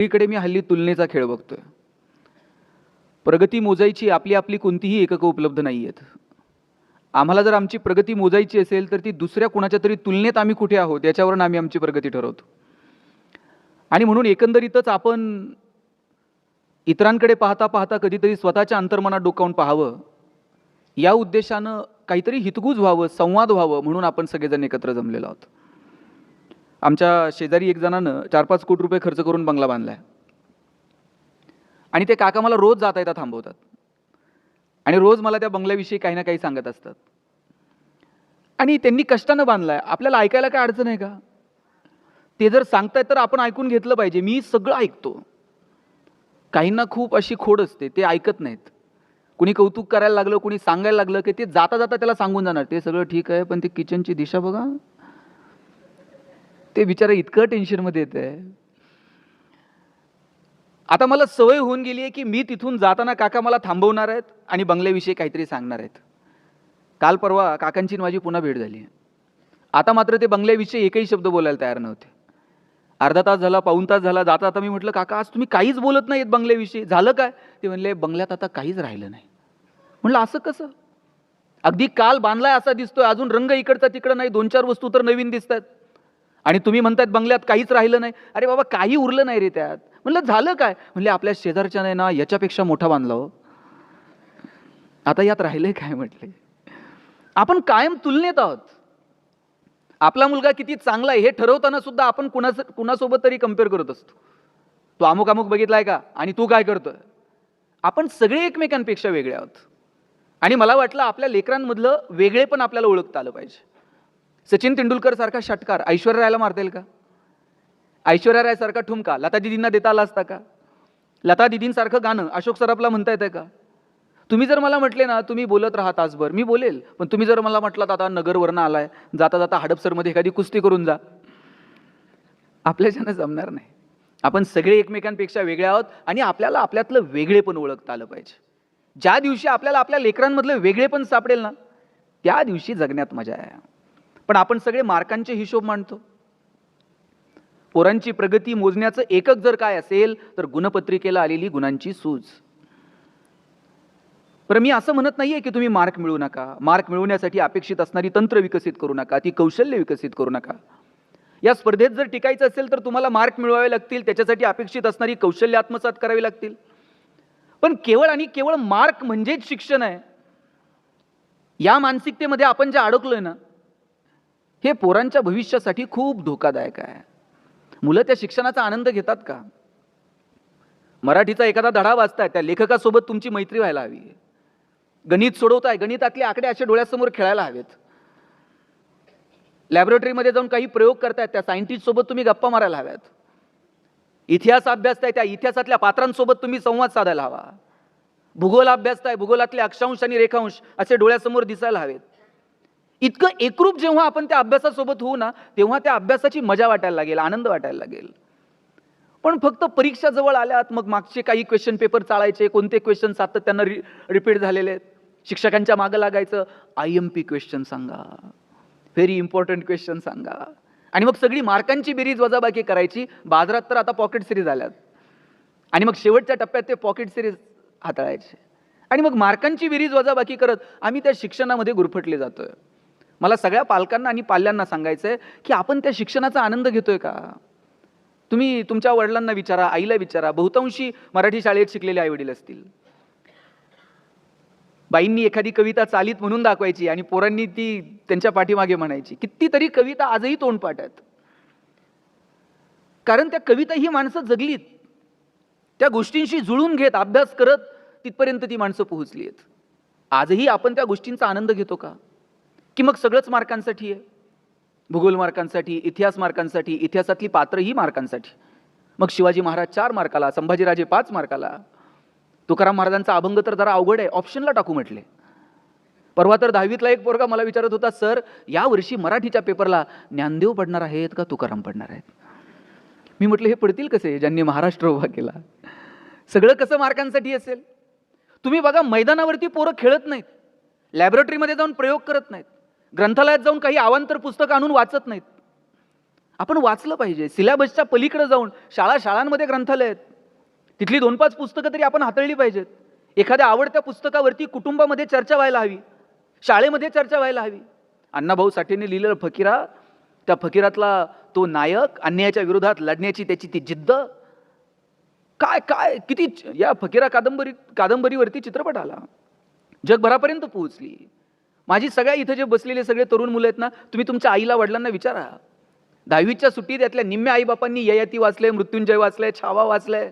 इकडे मी हल्ली तुलनेचा खेळ बघतोय. प्रगती मोजायची आपली आपली कोणतीही एककं उपलब्ध नाही आहेत आम्हाला जर आमची प्रगती मोजायची असेल तर ती दुसऱ्या कुणाच्या तरी तुलनेत आम्ही कुठे आहोत याच्यावरून आम्ही आमची प्रगती ठरवतो. आणि म्हणून एकंदरीतच आपण इतरांकडे पाहता पाहता कधीतरी स्वतःच्या अंतर्मनात डोकावून पाहावं. या उद्देशानं काहीतरी हितगुज व्हावं संवाद व्हावं म्हणून आपण सगळेजण एकत्र जमलेलो आहोत. आमच्या शेजारी एक जणानं चार पाच कोटी रुपये खर्च करून बंगला बांधला आहे आणि ते काका मला रोज जाता येता थांबवतात. आणि रोज मला त्या बंगल्याविषयी काही ना काही सांगत असतात. आणि त्यांनी कष्टानं बांधला आहे आपल्याला ऐकायला काय अडचण आहे का? ते जर सांगतायत तर आपण ऐकून घेतलं पाहिजे. मी सगळं ऐकतो. काहींना खूप अशी खोड असते. ते ऐकत नाहीत. कुणी कौतुक करायला लागलं कुणी सांगायला लागलं की ते जाता जाता त्याला सांगून जाणार. ते सगळं ठीक आहे पण ते किचनची दिशा बघा. ते बिचारा इतकं टेन्शनमध्ये येत आहे आता मला सवय होऊन गेली आहे की मी तिथून जाताना काका मला थांबवणार आहेत आणि बंगल्याविषयी काहीतरी सांगणार आहेत. काल परवा काकांची माझी पुन्हा भेट झाली आता मात्र ते बंगल्याविषयी एकही शब्द बोलायला तयार नव्हते. अर्धा तास झाला पाऊण तास झाला जाता आता मी म्हटलं काका आज तुम्ही काहीच बोलत नाहीत बंगल्याविषयी. झालं काय? ते म्हणले बंगल्यात आता काहीच राहिलं नाही. म्हटलं असं कसं? अगदी काल बांधलाय असा दिसतोय अजून रंग इकडचा तिकडं नाही दोन चार वस्तू तर नवीन दिसत आहेत आणि तुम्ही म्हणतायत बंगल्यात काहीच राहिलं नाही. अरे बाबा काही उरलं नाही रे त्यात. म्हणलं झालं काय? म्हणले आपल्या शेजारच्या नाही ना याच्यापेक्षा मोठा बांधला हो. आता यात राहिलंय काय म्हटले? आपण कायम तुलनेत आहोत. आपला मुलगा किती चांगला आहे हे ठरवताना सुद्धा आपण कुणास कुणासोबत तरी कंपेअर करत असतो. तो अमुक अमुक बघितलाय का? आणि तू काय करतोय? आपण सगळे एकमेकांपेक्षा वेगळे आहोत. आणि मला वाटलं आपल्या लेकरांमधलं वेगळे पण आपल्याला ओळखता आलं पाहिजे. सचिन तेंडुलकर सारखा षटकार ऐश्वर्या रायला मारता येईल का? ऐश्वर्या रायसारखा ठुमका लता दिदींना देता आला असता का? लता दिदींसारखं गाणं अशोक सराफला म्हणता येतं का? तुम्ही जर मला म्हटले ना तुम्ही बोलत राहा तासभर. मी बोलेल पण तुम्ही जर मला म्हटलात आता नगरवरनं आलाय जाता जाता हडपसरमध्ये एखादी कुस्ती करून जा. आपल्याच्यानं जमणार नाही. आपण सगळे एकमेकांपेक्षा वेगळे आहोत आणि आपल्याला आपल्यातलं वेगळे पण ओळखता आलं पाहिजे. ज्या दिवशी आपल्याला आपल्या लेकरांमधलं वेगळे पण सापडेल ना त्या दिवशी जगण्यात मजा आहे. पण आपण सगळे मार्कांचे हिशोब मांडतो. पोरांची प्रगती मोजण्याचं एकक जर काय असेल तर गुणपत्रिकेला आलेली गुणांची सूज. पण मी असं म्हणत नाही आहे की तुम्ही मार्क मिळू नका. मार्क मिळवण्यासाठी अपेक्षित असणारी तंत्र विकसित करू नका ती कौशल्य विकसित करू नका. या स्पर्धेत जर टिकायचं असेल तर तुम्हाला मार्क मिळवावे लागतील त्याच्यासाठी अपेक्षित असणारी कौशल्य आत्मसात करावी लागतील. पण केवळ आणि केवळ मार्क म्हणजेच शिक्षण आहे. या मानसिकतेमध्ये आपण जे अडकलोय ना हे पोरांच्या भविष्यासाठी खूप धोकादायक आहे. मुलं त्या शिक्षणाचा आनंद घेतात का? मराठीचा एखादा धडा वाचताय त्या लेखकासोबत तुमची मैत्री व्हायला हवी. गणित सोडवताय गणितातले आकडे असे डोळ्यासमोर खेळायला हवेत. लॅबोरेटरीमध्ये जाऊन काही प्रयोग करतायत त्या सायंटिस्टसोबत तुम्ही गप्पा मारायला हव्यात. इतिहास अभ्यासताय त्या इतिहासातल्या पात्रांसोबत तुम्ही संवाद साधायला हवा. भूगोल अभ्यासताय भूगोलातले अक्षांश आणि रेखांश असे डोळ्यासमोर दिसायला हवेत. इतकं एकरूप जेव्हा आपण त्या अभ्यासासोबत होऊ ना तेव्हा त्या अभ्यासाची मजा वाटायला लागेल आनंद वाटायला लागेल. पण फक्त परीक्षा जवळ आल्यात मग मागचे काही क्वेश्चन पेपर चाळायचे कोणते क्वेश्चन सातत्यानं रि रिपीट झालेले आहेत? शिक्षकांच्या मागं लागायचं आय एम पी क्वेश्चन सांगा. व्हेरी इम्पॉर्टंट क्वेश्चन सांगा. आणि मग सगळी मार्कांची बेरीज वजाबाकी करायची. बाजारात तर आता पॉकेट सिरीज आल्यात. आणि मग शेवटच्या टप्प्यात ते पॉकेट सिरीज हाताळायचे. आणि मग मार्कांची बेरीज वजाबाकी करत आम्ही त्या शिक्षणामध्ये गुरफटले जातोय. मला सगळ्या पालकांना आणि पाल्यांना सांगायचं आहे की आपण त्या शिक्षणाचा आनंद घेतोय का? तुम्ही तुमच्या वडिलांना विचारा आईला विचारा. बहुतांशी मराठी शाळेत शिकलेले आईवडील असतील. बाईंनी एखादी कविता चालीत म्हणून दाखवायची आणि पोरांनी ती त्यांच्या पाठीमागे म्हणायची. कितीतरी कविता आजही तोंडपाठ आहेत. कारण त्या कविता ही माणसं जगलीत. त्या गोष्टींशी जुळून घेत अभ्यास करत तिथपर्यंत ती माणसं पोहोचली आहेत आजही आपण त्या गोष्टींचा आनंद घेतो का? की मग सगळंच मार्कांसाठी आहे. भूगोल मार्कांसाठी इतिहास मार्कांसाठी इतिहासातली पात्रही मार्कांसाठी. मग शिवाजी महाराज चार मार्काला संभाजीराजे पाच मार्काला. तुकाराम महाराजांचा अभंग तर जरा अवघड आहे ऑप्शनला टाकू म्हटले. परवा तर दहावीतला एक पोरगा मला विचारत होता सर या वर्षी मराठीच्या पेपरला ज्ञानदेव पडणार आहेत का तुकाराम पडणार आहेत? मी म्हटलं हे पडतील कसे? ज्यांनी महाराष्ट्र उभा केला. सगळं कसं मार्कांसाठी असेल? तुम्ही बघा मैदानावरती पोरं खेळत नाहीत. लॅबोरेटरीमध्ये जाऊन प्रयोग करत नाहीत. ग्रंथालयात जाऊन काही अवांतर पुस्तकं आणून वाचत नाहीत. आपण वाचलं पाहिजे. सिलेबसच्या पलीकडे जाऊन शाळा शाळांमध्ये ग्रंथालय आहेत. तिथली दोन पाच पुस्तकं तरी आपण हाताळली पाहिजेत. एखाद्या आवडत्या पुस्तकावरती कुटुंबामध्ये चर्चा व्हायला हवी. शाळेमध्ये चर्चा व्हायला हवी. अण्णाभाऊ साठेने लिहिलेलं फकीरा त्या फकीरातला तो नायक अन्यायाच्या विरोधात लढण्याची त्याची ती जिद्द. काय काय किती या फकीरा कादंबरी कादंबरीवरती चित्रपट आला. जगभरापर्यंत पोहोचली. माझी सगळ्या इथं जे बसलेले सगळे तरुण मुलं आहेत ना तुम्ही तुमच्या आईला वडिलांना विचारा. दहावीच्या सुट्टीत यातल्या निम्म्या आईबापांनी ययाती वाचले मृत्युंजय वाचले छावा वाचलंय.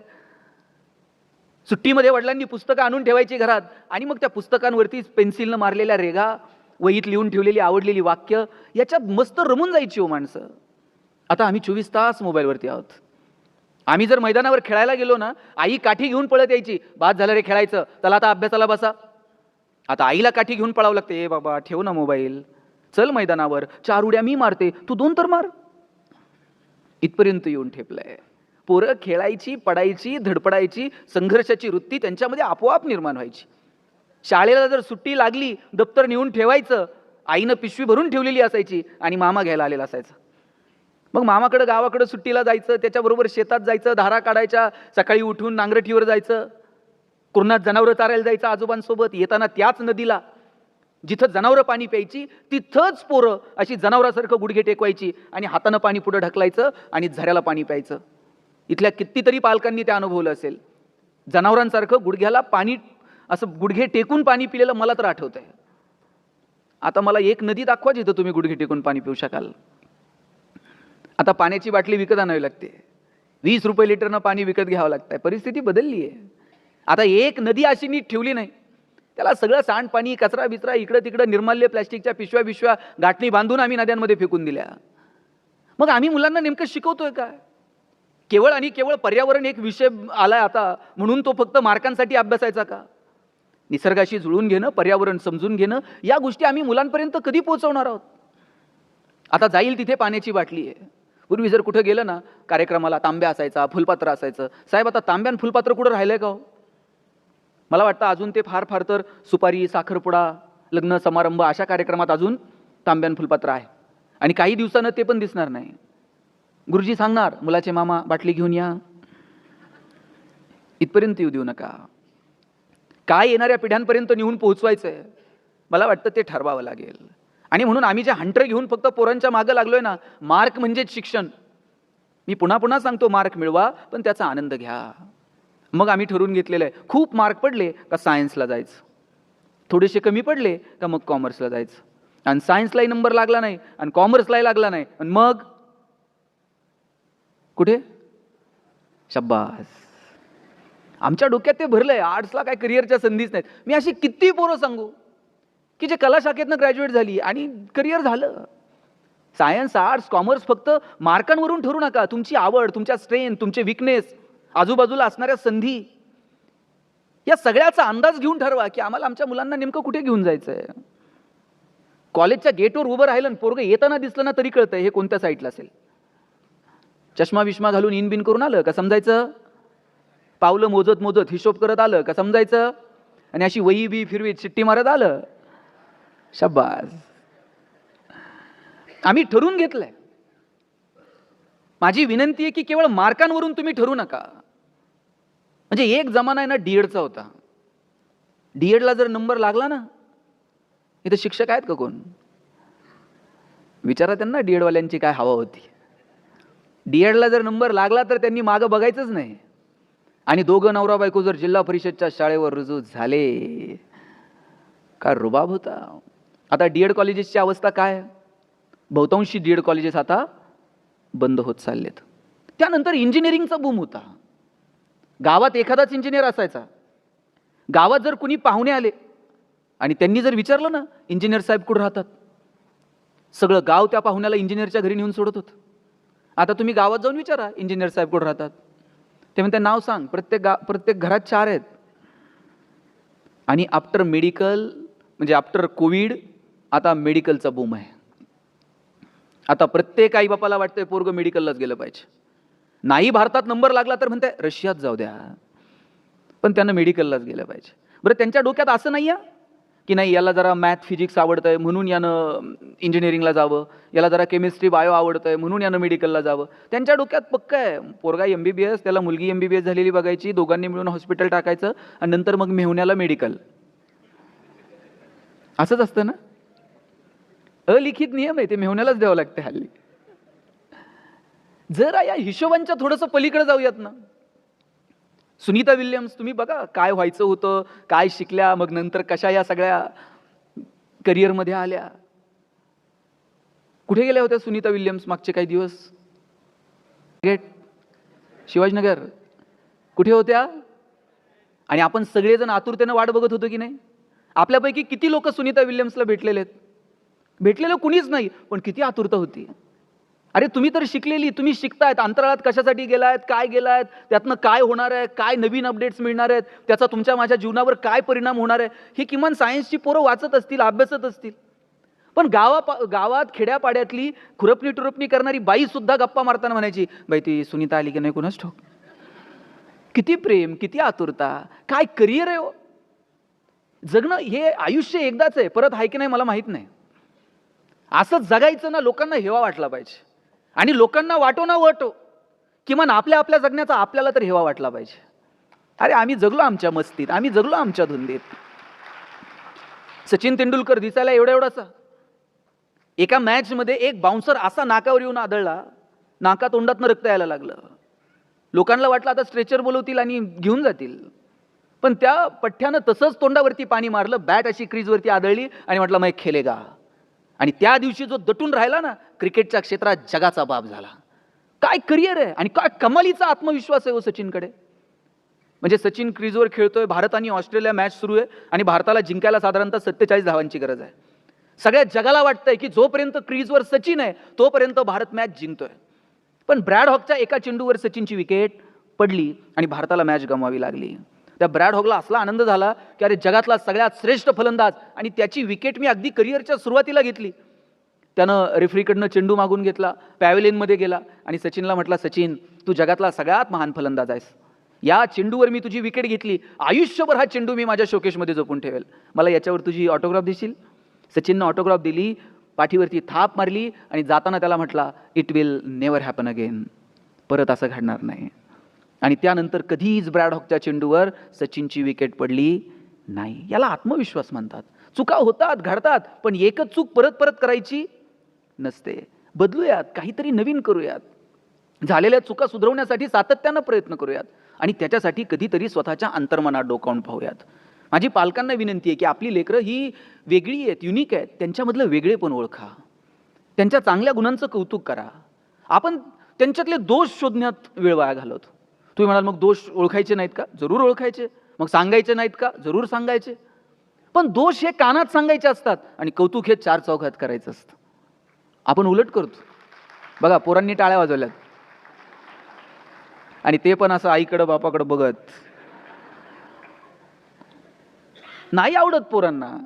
सुट्टीमध्ये वडिलांनी पुस्तकं आणून ठेवायची घरात आणि मग त्या पुस्तकांवरती पेन्सिलनं मारलेल्या रेगा वहीत लिहून ठेवलेली आवडलेली वाक्य याच्यात मस्त रमून जायची हो माणसं. आता आम्ही चोवीस तास मोबाईलवरती आहोत. आम्ही जर मैदानावर खेळायला गेलो ना आई काठी घेऊन पळत यायची बाद झालं रे खेळायचं चला आता अभ्यासाला बसा. आता आईला काठी घेऊन पळावं लागते. ए बाबा ठेव ना मोबाईल. चल मैदानावर. चार उड्या मी मारते. तू दोन तर मार. इथपर्यंत येऊन ठेपलंय. पोरं खेळायची पडायची धडपडायची संघर्षाची वृत्ती त्यांच्यामध्ये आपोआप निर्माण व्हायची. शाळेला जर सुट्टी लागली दप्तर नेऊन ठेवायचं आईनं पिशवी भरून ठेवलेली असायची आणि मामा घ्यायला आलेला असायचा. मग मामाकडं गावाकडं सुट्टीला जायचं त्याच्याबरोबर शेतात जायचं धारा काढायच्या सकाळी उठून नांगरठीवर जायचं. कुरणात जनावरं चारायला जायचं आजोबांसोबत येताना त्याच नदीला जिथं जनावरं पाणी प्यायची तिथंच पोरं अशी जनावरासारखं गुडघे टेकवायची आणि हातानं पाणी पुढं ढकलायचं आणि झऱ्याला पाणी प्यायचं. इथल्या कितीतरी पालकांनी ते अनुभवलं असेल. जनावरांसारखं गुडघ्याला पाणी असं गुडघे टेकून पाणी पिलेलं मला तर आठवतंय. आता मला एक नदी दाखवा जिथं तुम्ही गुडघे टेकून पाणी पिऊ शकाल. आता पाण्याची बाटली विकत आणावी लागते. वीस रुपये लिटरनं पाणी विकत घ्यावं लागतंय. परिस्थिती बदलली आहे आता एक नदी अशी नीट ठेवली नाही. त्याला सगळं सांडपाणी कचरा बिचरा इकडं तिकडं निर्माल्य प्लॅस्टिकच्या पिशव्या बिशव्या गाठणी बांधून आम्ही नद्यांमध्ये फेकून दिल्या. मग आम्ही मुलांना नेमकं शिकवतोय काय? केवळ आणि केवळ पर्यावरण एक विषय आलाय आता म्हणून तो फक्त मार्कांसाठी अभ्यासायचा का? निसर्गाशी जुळून घेणं पर्यावरण समजून घेणं या गोष्टी आम्ही मुलांपर्यंत कधी पोहोचवणार आहोत? आता जाईल तिथे पाण्याची बाटली आहे. पूर्वी जर कुठं गेलं ना कार्यक्रमाला तांब्या असायचा फुलपात्र असायचं. साहेब आता तांब्यान फुलपात्र कुठं राहिलं आहे का हो? मला वाटतं अजून ते फार फार तर सुपारी साखरपुडा लग्न समारंभ अशा कार्यक्रमात अजून तांब्यान फुलपात्र आहे. आणि काही दिवसानं ते पण दिसणार नाही. गुरुजी सांगणार मुलाचे मामा बाटली घेऊन या. इथपर्यंत येऊ देऊ नका. काय येणाऱ्या पिढ्यांपर्यंत नेऊन पोहोचवायचं आहे मला वाटतं ते ठरवावं लागेल. आणि म्हणून आम्ही जे हंटर घेऊन फक्त पोरांच्या मागं लागलोय ना मार्क म्हणजेच शिक्षण. मी पुन्हा पुन्हा सांगतो मार्क मिळवा पण त्याचा आनंद घ्या. मग आम्ही ठरवून घेतलेलं आहे. खूप मार्क पडले का सायन्सला जायचं. थोडेसे कमी पडले का मग कॉमर्सला जायचं. आणि सायन्सलाही नंबर लागला नाही आणि कॉमर्सलाही लागला नाही. आणि मग? कुठे? शब्बास. आमच्या डोक्यात ते भरलं आहे आर्ट्सला काय करिअरच्या संधीच नाहीत. मी अशी किती पोरं सांगू? की जे कला शाखेतनं ग्रॅज्युएट झाली आणि करिअर झालं. सायन्स आर्ट्स कॉमर्स फक्त मार्कांवरून ठरू नका. तुमची आवड तुमच्या स्ट्रेंथ तुमचे विकनेस आजूबाजूला असणाऱ्या संधी या सगळ्याचा अंदाज घेऊन ठरवा की आम्हाला आमच्या मुलांना नेमकं कुठे घेऊन जायचं आहे कॉलेजच्या गेटवर उभं राहिलं आणि पोरगं येताना दिसलं ना तरी कळतंय हे कोणत्या साईटला असेल. चष्मा विष्मा घालून इन बिन करून आलं का समजायचं? पावलं मोजत मोजत हिशोब करत आलं का समजायचं? आणि अशी वही बी फिरवीत शिट्टी मारत आलं. शब्बास. आम्ही ठरवून घेतलंय. माझी विनंती आहे की केवळ मार्कांवरून तुम्ही ठरू नका. म्हणजे एक जमाना आहे ना डीएडचा होता. डीएडला जर नंबर लागला ना इथं शिक्षक आहेत का कोण? विचारा त्यांना डीएडवाल्यांची काय हवा होती. डीएडला जर नंबर लागला तर त्यांनी मागं बघायचंच नाही. आणि दोघं नवरा बायको जर जिल्हा परिषदच्या शाळेवर रुजू झाले का रुबाब होता? आता डीएड कॉलेजेसची अवस्था काय? बहुतांशी डीएड कॉलेजेस आता बंद होत चाललेत. त्यानंतर इंजिनिअरिंगचा बूम होता. गावात एखादाच इंजिनियर असायचा. गावात जर कुणी पाहुणे आले आणि त्यांनी जर विचारलं ना इंजिनियर साहेब कुठं राहतात? सगळं गाव त्या पाहुण्याला इंजिनियरच्या घरी नेऊन सोडत होतं. आता तुम्ही गावात जाऊन विचारा इंजिनियर साहेब कुठं राहतात? ते म्हणते नाव सांग प्रत्येक गा प्रत्येक घरात चार आहेत. आणि आफ्टर मेडिकल म्हणजे आफ्टर कोविड आता मेडिकलचा बूम आहे. आता प्रत्येक आई बापाला वाटतंय पोरगं मेडिकललाच गेलं पाहिजे. नाही भारतात नंबर लागला तर म्हणते रशियात जाऊ द्या. पण त्यांना मेडिकललाच गेलं पाहिजे. बरं त्यांच्या डोक्यात असं नाही आहे की नाही याला जरा मॅथ फिजिक्स आवडतंय म्हणून यानं इंजिनिअरिंगला जावं. याला जरा केमिस्ट्री बायो आवडतंय म्हणून यानं मेडिकलला जावं. त्यांच्या डोक्यात पक्क आहे. पोरगा एम बी बी एस त्याला मुलगी एम बी बी एस झालेली बघायची दोघांनी मिळून हॉस्पिटल टाकायचं आणि नंतर मग मेहुण्याला मेडिकल असंच असतं ना? अलिखित नियम आहे ते मेहुण्यालाच द्यावं लागते हल्ली. जरा या हिशोबांच्या थोडंसं पलीकडे जाऊयात ना. सुनीता विल्यम्स तुम्ही बघा काय व्हायचं होतं काय शिकल्या मग नंतर कशा या सगळ्या करिअरमध्ये आल्या. कुठे गेल्या होत्या सुनीता विल्यम्स मागचे काही दिवस? गेट शिवाजीनगर. कुठे होत्या? आणि आपण सगळेजण आतुरतेनं वाट बघत होतो की नाही? आपल्यापैकी किती लोक सुनीता विल्यम्सला भेटलेले आहेत? भेटलेलं कुणीच नाही पण किती आतुरता होती. अरे तुम्ही तर शिकलेली तुम्ही शिकतायत अंतराळात कशासाठी गेलायत काय गेलायत त्यातनं काय होणार आहे काय नवीन अपडेट्स मिळणार आहेत त्याचा तुमच्या माझ्या जीवनावर काय परिणाम होणार आहे हे किमान सायन्सची पोरं वाचत असतील अभ्यासत असतील. पण गावा गावात खेड्यापाड्यातली खुरपणी टुरपणी करणारी बाईसुद्धा गप्पा मारताना म्हणायची बाई ती सुनीता आली की नाही कुणाच ठोक किती प्रेम किती आतुरता काय करिअर आहे हो? जगणं हे आयुष्य एकदाच आहे परत आहे की नाही मला माहीत नाही. असं जगायचं ना लोकांना हेवा वाटला पाहिजे. आणि लोकांना वाटो ना वाटो किमान आपल्या आपल्या जगण्याचा आपल्याला तर हेवा वाटला पाहिजे. अरे आम्ही जगलो आमच्या मस्तीत आम्ही जगलो आमच्या धुंदीत. सचिन तेंडुलकर दिसायला एवढा एवढासा. एका मॅचमध्ये एक बाउन्सर असा नाकावर येऊन आदळला नाका तोंडातनं रक्त यायला लागलं. लोकांना वाटलं आता स्ट्रेचर बोलवतील आणि घेऊन जातील. पण त्या पठ्ठ्यानं तसंच तोंडावरती पाणी मारलं बॅट अशी क्रीजवरती आदळली आणि म्हटलं मग खेलेगा आणि त्या दिवशी जो दटून राहिला ना क्रिकेटच्या क्षेत्रात जगाचा बाप झाला. काय करिअर आहे आणि काय कमालीचा आत्मविश्वास आहे हो सचिनकडे? म्हणजे सचिन क्रीजवर खेळतोय भारत आणि ऑस्ट्रेलिया मॅच सुरू आहे आणि भारताला जिंकायला साधारणतः सत्तेचाळीस धावांची गरज आहे. सगळ्या जगाला वाटतंय की जोपर्यंत क्रीजवर सचिन आहे तोपर्यंत भारत मॅच जिंकतोय. पण ब्रॅड हॉकच्या एका चेंडूवर सचिनची विकेट पडली आणि भारताला मॅच गमवावी लागली. त्या ब्रॅड हॉगला असला आनंद झाला की अरे जगातला सगळ्यात श्रेष्ठ फलंदाज आणि त्याची विकेट मी अगदी करिअरच्या सुरुवातीला घेतली. त्यानं रेफरीकडनं चेंडू मागून घेतला पॅवेलिनमध्ये गेला आणि सचिनला म्हटला सचिन तू जगातला सगळ्यात महान फलंदाज आहेस. या चेंडूवर मी तुझी विकेट घेतली. आयुष्यभर हा चेंडू मी माझ्या शोकेशमध्ये जपून ठेवेल. मला याच्यावर तुझी ऑटोग्राफ देशील? सचिननं ऑटोग्राफ दिली पाठीवरती थाप मारली आणि जाताना त्याला म्हटला it will never happen again परत असं घडणार नाही. आणि त्यानंतर कधीच ब्रॅड हॉकच्या चेंडूवर सचिनची विकेट पडली नाही. याला आत्मविश्वास म्हणतात. चुका होतात घडतात पण एकच चूक परत परत करायची नसते. बदलूयात काहीतरी नवीन करूयात. झालेल्या चुका सुधरवण्यासाठी सातत्यानं प्रयत्न करूयात आणि त्याच्यासाठी कधीतरी स्वतःच्या अंतर्मनात डोकावून पाहूयात. माझी पालकांना विनंती आहे की आपली लेकरं ही वेगळी आहेत युनिक आहेत. त्यांच्यामधलं वेगळेपण ओळखा. त्यांच्या चांगल्या गुणांचं कौतुक करा. आपण त्यांच्यातले दोष शोधण्यात वेळ वाया घालवतो. तुम्ही म्हणाल मग दोष ओळखायचे नाहीत का? जरूर ओळखायचे. मग सांगायचे नाहीत का? जरूर सांगायचे. पण दोष हे कानात सांगायचे असतात आणि कौतुक हे चार चौघात करायचं असतं. आपण उलट करतो. बघा पोरांनी टाळ्या वाजवल्यात. आणि ते पण असं आईकडं बापाकडं बघत. नाही आवडत पोरांना.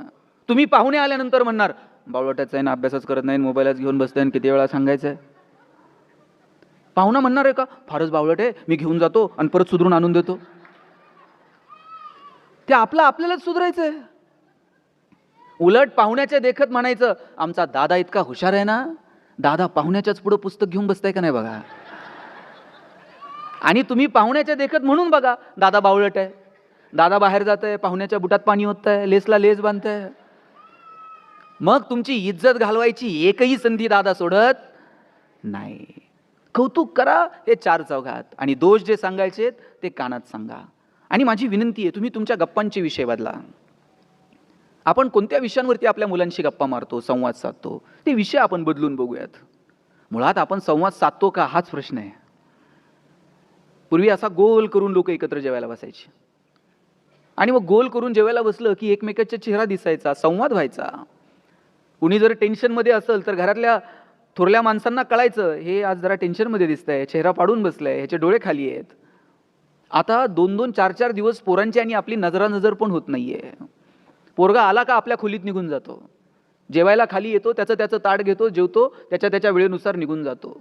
तुम्ही पाहुणे आल्यानंतर म्हणणार बावळटाचा आहे ना अभ्यासच करत नाही मोबाईलच घेऊन बसतोय आणि किती वेळा सांगायचं आहे पाहुणा म्हणणार आहे का? फारच बावळट आहे मी घेऊन जातो आणि परत सुधरून आणून देतो. ते आपलं आपल्यालाच सुधरायचं आहे उलट पाहुण्याच्या देखत म्हणायचं आमचा दादा इतका हुशार आहे ना? दादा पाहुण्याच्याच पुढं पुस्तक घेऊन बसताय का नाही बघा? आणि तुम्ही पाहुण्याच्या देखत म्हणून बघा दादा बावळट आहे. दादा बाहेर जात आहे पाहुण्याच्या बुटात पाणी होत आहे लेसला लेस बांधताय. मग तुमची इज्जत घालवायची एकही संधी दादा सोडत नाही. कौतुक करा हे चार चौघात. आणि दोष जे सांगायचे ते कानात सांगा. आणि माझी विनंती आहे तुम्ही तुमच्या गप्पांचे विषय बदला. आपण कोणत्या विषयांवरती आपल्या मुलांशी गप्पा मारतो संवाद साधतो ते विषय आपण बदलून बघूयात. मुळात आपण संवाद साधतो का हाच प्रश्न आहे. पूर्वी असा गोल करून लोक एकत्र जेवायला बसायचे. आणि मग गोल करून जेवायला बसलं की एकमेकाचा चेहरा दिसायचा संवाद व्हायचा. कुणी जर टेन्शनमध्ये असेल तर घरातल्या थोरल्या माणसांना कळायचं हे आज जरा टेन्शनमध्ये दिसतंय चेहरा पाडून बसलाय ह्याचे डोळे खाली आहेत. आता दोन दोन चार चार दिवस पोरांची आणि आपली नजरानजर पण होत नाही आहे पोरगा आला का आपल्या खोलीत निघून जातो. जेवायला खाली येतो त्याचं त्याचं ताट घेतो जेवतो त्याच्या त्याच्या वेळेनुसार निघून जातो.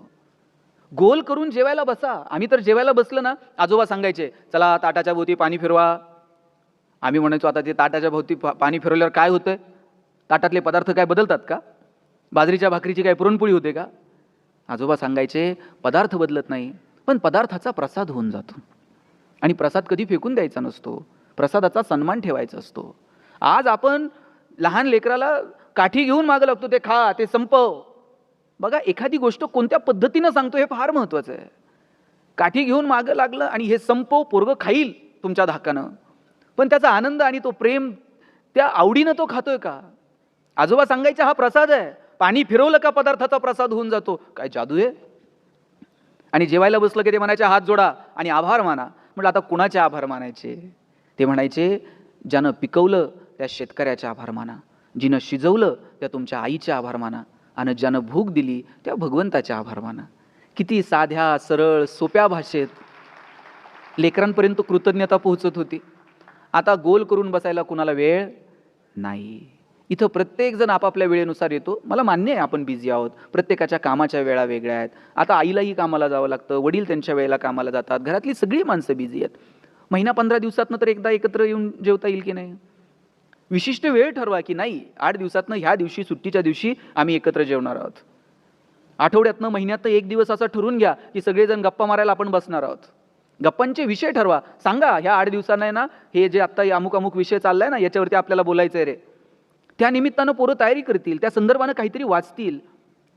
गोल करून जेवायला बसा. आम्ही तर जेवायला बसलो ना आजोबा सांगायचे चला ताटाच्या भोवती पाणी फिरवा. आम्ही म्हणायचो आता ते ताटाच्या भोवती पाणी फिरवल्यावर काय होतं ताटातले पदार्थ काय बदलतात का? बाजरीच्या भाकरीची काय पुरणपोळी होते का? आजोबा सांगायचे पदार्थ बदलत नाही पण पदार्थाचा प्रसाद होऊन जातो. आणि प्रसाद कधी फेकून द्यायचा नसतो. प्रसादाचा सन्मान ठेवायचा असतो. आज आपण लहान लेकराला काठी घेऊन मागं लागतो ते खा ते संपव. बघा एखादी गोष्ट कोणत्या पद्धतीनं सांगतो हे फार महत्त्वाचं आहे. काठी घेऊन मागं लागलं आणि हे संपव पोरगं खाईल तुमच्या धाकानं. पण त्याचा आनंद आणि तो प्रेम त्या आवडीनं तो खातोय का? आजोबा सांगायचा हा प्रसाद आहे. पाणी फिरवलं का पदार्थाचा प्रसाद होऊन जातो? काय जादू आहे? आणि जेवायला बसलं की ते म्हणायचे हात जोडा आणि आभार माना. म्हटलं आता कुणाचे आभार मानायचे? ते म्हणायचे ज्यानं पिकवलं त्या शेतकऱ्याचे आभार माना. जिनं शिजवलं त्या तुमच्या आईचे आभार माना. आणि ज्यानं भूक दिली त्या भगवंताचे आभार माना. किती साध्या सरळ सोप्या भाषेत लेकरांपर्यंत कृतज्ञता पोहोचत होती. आता गोल करून बसायला कुणाला वेळ नाही. इथं प्रत्येकजण आपापल्या वेळेनुसार येतो. मला मान्य आहे आपण बिझी आहोत. प्रत्येकाच्या कामाच्या वेळा वेगळ्या आहेत. आता आईलाही कामाला जावं लागतं. वडील त्यांच्या वेळेला कामाला जातात. घरातली सगळी माणसं बिझी आहेत. महिना पंधरा दिवसातनं तर एकदा एकत्र येऊन जेवता येईल की नाही? विशिष्ट वेळ ठरवा की नाही आठ दिवसातनं ह्या दिवशी सुट्टीच्या दिवशी आम्ही एकत्र जेवणार आहोत. आठवड्यातनं महिन्यातनं एक दिवस असा ठरवून घ्या की सगळेजण गप्पा मारायला आपण बसणार आहोत. गप्पांचे विषय ठरवा. सांगा ह्या आठ दिवसांना आहे ना हे जे आत्ता अमुक अमुक विषय चाललाय ना याच्यावरती आपल्याला बोलायचं आहे रे. त्या निमित्तानं पोरं तयारी करतील त्या संदर्भानं काहीतरी वाचतील.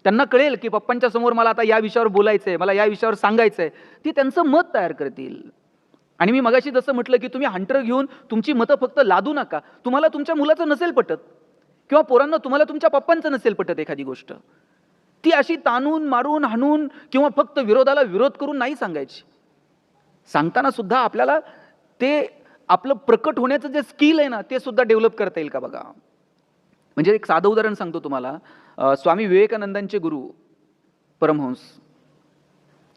त्यांना कळेल की पप्पांच्या समोर मला आता या विषयावर बोलायचं आहे मला या विषयावर सांगायचं आहे ती त्यांचं मत तयार करतील. आणि मी मगाशी जसं म्हटलं की तुम्ही हंटर घेऊन तुमची मतं फक्त लादू नका. तुम्हाला तुमच्या मुलाचं नसेल पटत. किंवा पोरांना तुम्हाला तुमच्या पप्पांचं नसेल पटत एखादी गोष्ट. ती अशी ताणून मारून हाणून किंवा फक्त विरोधाला विरोध करून नाही सांगायची. सांगताना सुद्धा आपल्याला ते आपलं प्रकट होण्याचं जे स्किल आहे ना ते सुद्धा डेव्हलप करता येईल का बघा? म्हणजे एक साधं उदाहरण सांगतो तुम्हाला. स्वामी विवेकानंदांचे गुरु परमहंस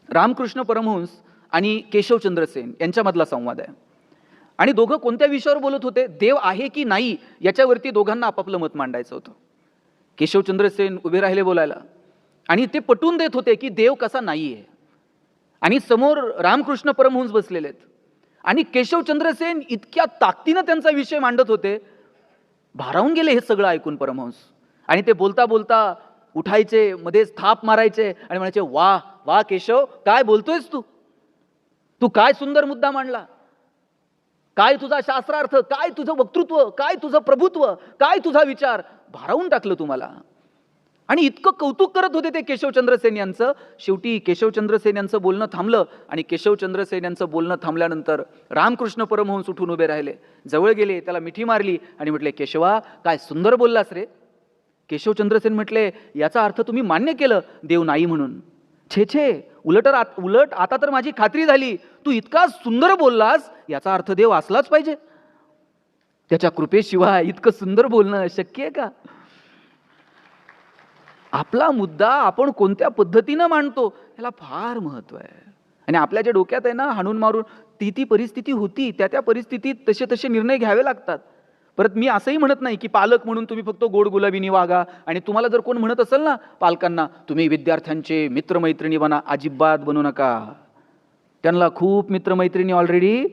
रामकृष्ण परमहंस आणि केशवचंद्र सेन यांच्यामधला संवाद आहे. आणि दोघं कोणत्या विषयावर बोलत होते? देव आहे की नाही याच्यावरती दोघांना आपापलं मत मांडायचं होतं. केशवचंद्र सेन उभे राहिले बोलायला. आणि ते पटवून देत होते की देव कसा नाही आहे आणि समोर रामकृष्ण परमहंस बसलेले आहेत. आणि केशवचंद्र सेन इतक्या ताकदीनं त्यांचा विषय मांडत होते भारावून गेले हे सगळं ऐकून परमहंस. आणि ते बोलता बोलता उठायचे मध्येच थाप मारायचे आणि म्हणायचे वा वा केशव काय बोलतोयस तू? तू काय सुंदर मुद्दा मांडला? काय तुझा शास्त्रार्थ? काय तुझं वक्तृत्व? काय तुझं प्रभुत्व? काय तुझा विचार? भारावून टाकलं तुम्हाला. आणि इतकं कौतुक करत होते ते केशवचंद्र सेन यांचं. शेवटी केशवचंद्र सेन यांचं बोलणं थांबलं आणि केशवचंद्र सेन यांचं बोलणं थांबल्यानंतर रामकृष्ण परमहंस उठून उभे राहिले. जवळ गेले त्याला मिठी मारली आणि म्हटले केशवा काय सुंदर बोललास रे. केशवचंद्र सेन म्हटले याचा अर्थ तुम्ही मान्य केलं देव नाही म्हणून. छे छे उलट आत- उलट आता तर माझी खात्री झाली. तू इतका सुंदर बोललास याचा अर्थ देव असलाच पाहिजे. त्याच्या कृपेशिवाय इतकं सुंदर बोलणं शक्य आहे का? आपला मुद्दा आपण कोणत्या पद्धतीनं मांडतो ह्याला फार महत्त्व आहे. आणि आपल्या ज्या डोक्यात आहे ना हाणून मारून ती ती परिस्थिती होती त्या त्या परिस्थितीत तसे तसे निर्णय घ्यावे लागतात. परत मी असंही म्हणत नाही की पालक म्हणून तुम्ही फक्त गोड गुलाबीनी वागा आणि तुम्हाला जर कोण म्हणत असेल ना पालकांना तुम्ही विद्यार्थ्यांचे मित्रमैत्रिणी बना अजिबात बनू नका. त्यांना खूप मित्रमैत्रिणी ऑलरेडी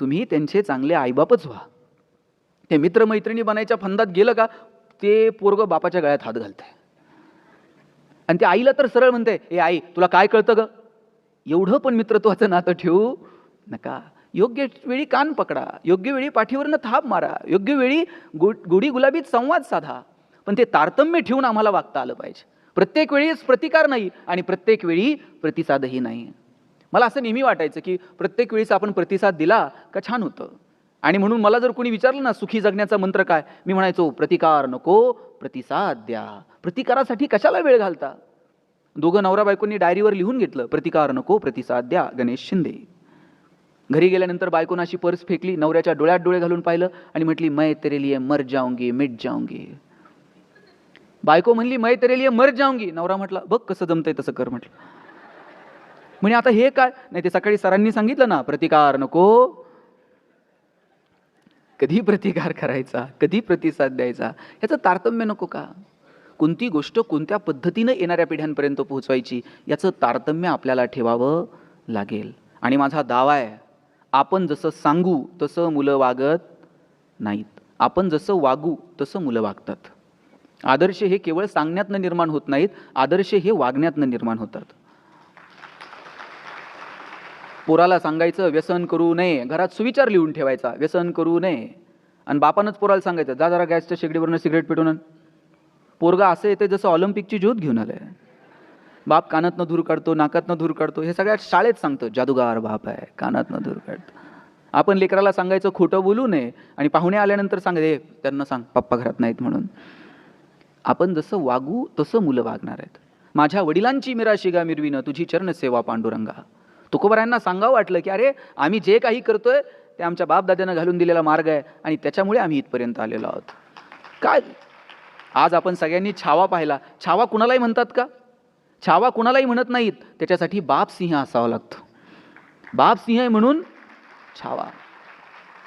तुम्ही त्यांचे चांगले आईबापच व्हा. ते मित्रमैत्रिणी बनायच्या फंदात गेलं का ते पोरग बापाच्या गळ्यात हात घालतंय. आणि ते आईला तर सरळ म्हणते ए आई तुला काय कळतं ग? एवढं पण मित्रत्वाचं नातं ठेवू नका. योग्य वेळी कान पकडा योग्य वेळी पाठीवरनं थाप मारा योग्य वेळी गु गुढी गुलाबीत संवाद साधा. पण ते तारतम्य ठेवून आम्हाला वागता आलं पाहिजे. प्रत्येक वेळीच प्रतिकार नाही आणि प्रत्येक वेळी प्रतिसादही नाही. मला असं नेहमी वाटायचं की प्रत्येक वेळीच आपण प्रतिसाद दिला का छान होतं. आणि म्हणून मला जर कोणी विचारलं ना सुखी जगण्याचा मंत्र काय? मी म्हणायचो प्रतिकार नको प्रतिसाद द्या. प्रतिकारासाठी कशाला वेळ घालता? दोघं नवरा बायकोंनी डायरीवर लिहून घेतलं प्रतिकार नको प्रतिसाद द्या गणेश शिंदे. घरी गेल्यानंतर बायकोनं अशी पर्स फेकली नवऱ्याच्या डोळ्यात डोळे घालून पाहिलं आणि म्हटली मै तेरे मर जाऊंगी मिट जाऊंगी. बायको म्हणली मै तेरे मर जाऊंगी. नवरा म्हटला बघ कसं जमतंय तसं कर म्हटलं. म्हणे आता हे काय? नाही ते सकाळी सरांनी सांगितलं ना प्रतिकार नको. कधी प्रतिकार करायचा? कधी प्रतिसाद द्यायचा? याचं तारतम्य नको का? कोणती गोष्ट कोणत्या पद्धतीनं येणाऱ्या पिढ्यांपर्यंत पोहोचवायची याचं तारतम्य आपल्याला ठेवावं लागेल. आणि माझा दावा आहे आपण जसं सांगू तसं मुलं वागत नाहीत. आपण जसं वागू तसं मुलं वागतात. आदर्श हे केवळ सांगण्यातनं निर्माण होत नाहीत आदर्श हे वागण्यातनं निर्माण होतात. पोराला सांगायचं व्यसन करू नये. घरात सुविचार लिहून ठेवायचा व्यसन करू नये. आणि बापानंच पोराला सांगायचं जा जरा गॅसच्या शेगडीवरनं सिगरेट पेटून आण. पोरगा असं येते जसं ऑलिम्पिकची ज्योत घेऊन आलंय. बाप कानातनं धूर काढतो नाकातनं धूर काढतो हे सगळ्या शाळेत सांगतो जादूगार बाप आहे कानातनं धूर काढतो. आपण लेकराला सांगायचं खोटं बोलू नये. आणि पाहुणे आल्यानंतर सांग रे त्यांना सांग पप्पा घरात नाहीत म्हणून. आपण जसं वागू तसं मुलं वागणार आहेत. माझ्या वडिलांची मिरा शिगा मिरविनं तुझी चरणसेवा पांडुरंगा. तुकोबरायांना सांगावं वाटलं की अरे आम्ही जे काही करतोय ते आमच्या बापदाद्यानं घालून दिलेला मार्ग आहे आणि त्याच्यामुळे आम्ही इथपर्यंत आलेलो आहोत. काय? आज आपण सगळ्यांनी छावा पाहिला. छावा कुणालाही म्हणतात का? छावा कुणालाही म्हणत नाहीत. त्याच्यासाठी बाप सिंह असावा लागतो. बाप सिंह आहे म्हणून छावा.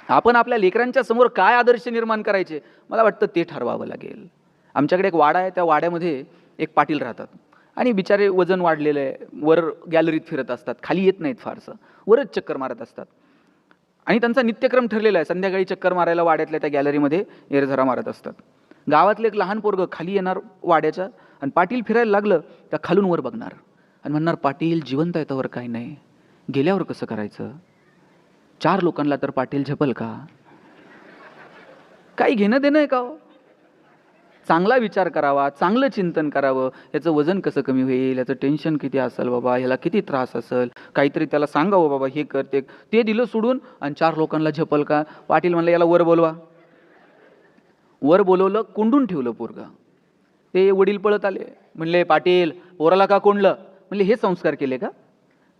आपण आपल्या लेकरांच्या समोर काय आदर्श निर्माण करायचे? मला वाटतं ते ठरवावं लागेल. आमच्याकडे एक वाडा आहे. त्या वाड्यामध्ये एक पाटील राहतात. आणि बिचारे वजन वाढलेलं आहे. वर गॅलरीत फिरत असतात. खाली येत नाहीत फारसं. वरच चक्कर मारत असतात. आणि त्यांचा नित्यक्रम ठरलेला आहे. संध्याकाळी चक्कर मारायला वाड्यातल्या त्या गॅलरीमध्ये एरझरा मारत असतात. गावातलं एक लहान पोरगं खाली येणार वाड्याच्या आणि पाटील फिरायला लागलं त्या खालून वर बघणार. आणि म्हणणार पाटील जिवंत आहे त्यावर काही नाही. गेल्यावर कसं करायचं? चार लोकांना तर पाटील झेपल का? काही घेणं देणं आहे का हो? चांगला विचार करावा चांगलं चिंतन करावं. याचं वजन कसं कमी होईल? याचं टेन्शन किती असेल बाबा? ह्याला किती त्रास असेल? काहीतरी त्याला सांगावं बाबा हे करते ते ते दिलं सोडून आणि चार लोकांना झेपल का? पाटील म्हणलं याला वर बोलवा. वर बोलवलं कोंडून ठेवलं पोरगा. ते वडील पळत आले. म्हणले पाटील पोराला का कोंडलं? म्हणले हे संस्कार केले का?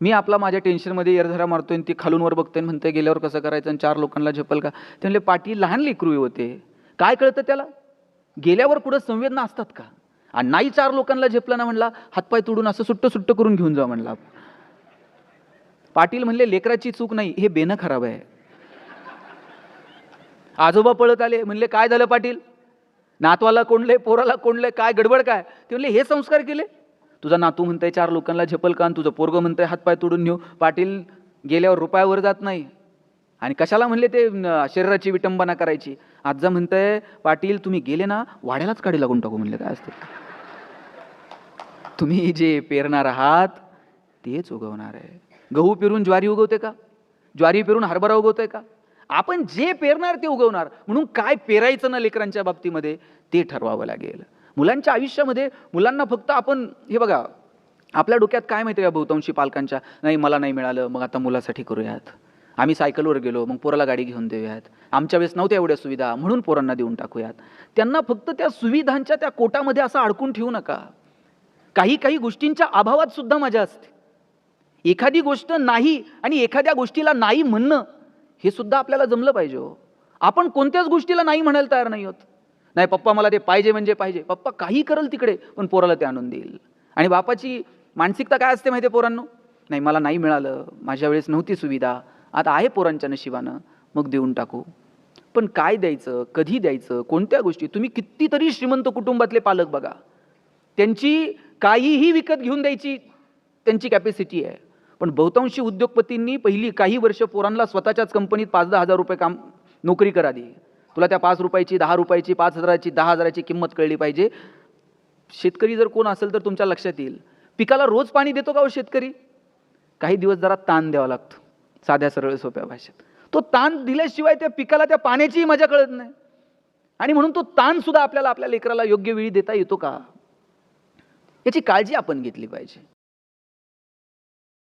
मी आपला माझ्या टेन्शनमध्ये एरझरा मारतोय आणि ती खालून वर बघतोय म्हणतोय गेल्यावर कसं करायचं आणि चार लोकांना झेपल का? ते म्हणले पाटील लहान लेकरू होते काय कळतं त्याला? गेल्यावर कुठं संवेदना असतात का? आणि नाही चार लोकांना झेपलं ना म्हणला हातपाय तोडून असं सुट्ट सुट्ट करून घेऊन जा म्हणला पाटील म्हणले लेकराची चूक नाही हे बेनं खराब आहे. आजोबा पळत आले म्हणले काय झालं पाटील? नातवाला कोंडले पोराला कोंडले काय गडबड काय? ते म्हणले हे संस्कार केले. तुझा नातू म्हणताय चार लोकांना झेपल कान तुझं पोरगं म्हणतंय हातपाय तोडून नेऊ. पाटील गेल्यावर रुपयावर जात नाही. आणि कशाला म्हणले ते शरीराची विटंबना करायची? आजा म्हणतंय पाटील तुम्ही गेले ना वाड्यालाच काढी लागून टाकू. म्हणले काय असते? तुम्ही जे पेरणार आहात तेच उगवणार आहे. गहू पेरून ज्वारी उगवते का? ज्वारी पेरून हरभरा उगवतोय का? आपण जे पेरणार ते उगवणार. म्हणून काय पेरायचं ना लेकरांच्या बाबतीमध्ये ते ठरवावं लागेल. मुलांच्या आयुष्यामध्ये मुलांना फक्त आपण हे बघा आपल्या डोक्यात काय माहिती का बहुतांशी पालकांच्या? नाही मला नाही मिळालं मग आता मुलासाठी करूयात. आम्ही सायकलवर गेलो मग पोराला गाडी घेऊन देऊयात. आमच्या वेळेस नव्हत्या एवढ्या सुविधा म्हणून पोरांना देऊन टाकूयात. त्यांना फक्त त्या सुविधांच्या त्या कोटामध्ये असं अडकून ठेवू नका. काही काही गोष्टींच्या अभावात सुद्धा मजा असते. एखादी गोष्ट नाही आणि एखाद्या गोष्टीला नाही म्हणणं हे सुद्धा आपल्याला जमलं पाहिजे हो. आपण कोणत्याच गोष्टीला नाही म्हणायला तयार नाही होत. नाही पप्पा मला ते पाहिजे म्हणजे पाहिजे. पप्पा काही करेल तिकडे पण पोराला ते आणून देईल. आणि बापाची मानसिकता काय असते माहिती आहे पोरांनो? नाही मला नाही मिळालं. माझ्या वेळेस नव्हती सुविधा. आता आहे पोरांच्या नशिबानं. मग देऊन टाकू. पण काय द्यायचं? कधी द्यायचं? कोणत्या गोष्टी? तुम्ही कितीतरी श्रीमंत कुटुंबातले पालक बघा. त्यांची काहीही विकत घेऊन द्यायची त्यांची कॅपॅसिटी आहे. पण बहुतांशी उद्योगपतींनी पहिली काही वर्ष पोरांना स्वतःच्याच कंपनीत पाच दहा हजार रुपये काम नोकरी करा दी तुला त्या पाच रुपयाची दहा रुपयाची पाच हजाराची दहा हजाराची किंमत कळली पाहिजे. शेतकरी जर कोण असेल तर तुमच्या लक्षात येईल. पिकाला रोज पाणी देतो का हो शेतकरी? काही दिवस जरा ताण द्यावा लागतो. साध्या सरळ सोप्या भाषेत. तो ताण दिल्याशिवाय त्या पिकाला त्या पाण्याचीही मजा कळत नाही. आणि म्हणून तो ताण सुद्धा आपल्याला आपल्या लेकराला योग्य वेळी देता येतो का? याची काळजी आपण घेतली पाहिजे.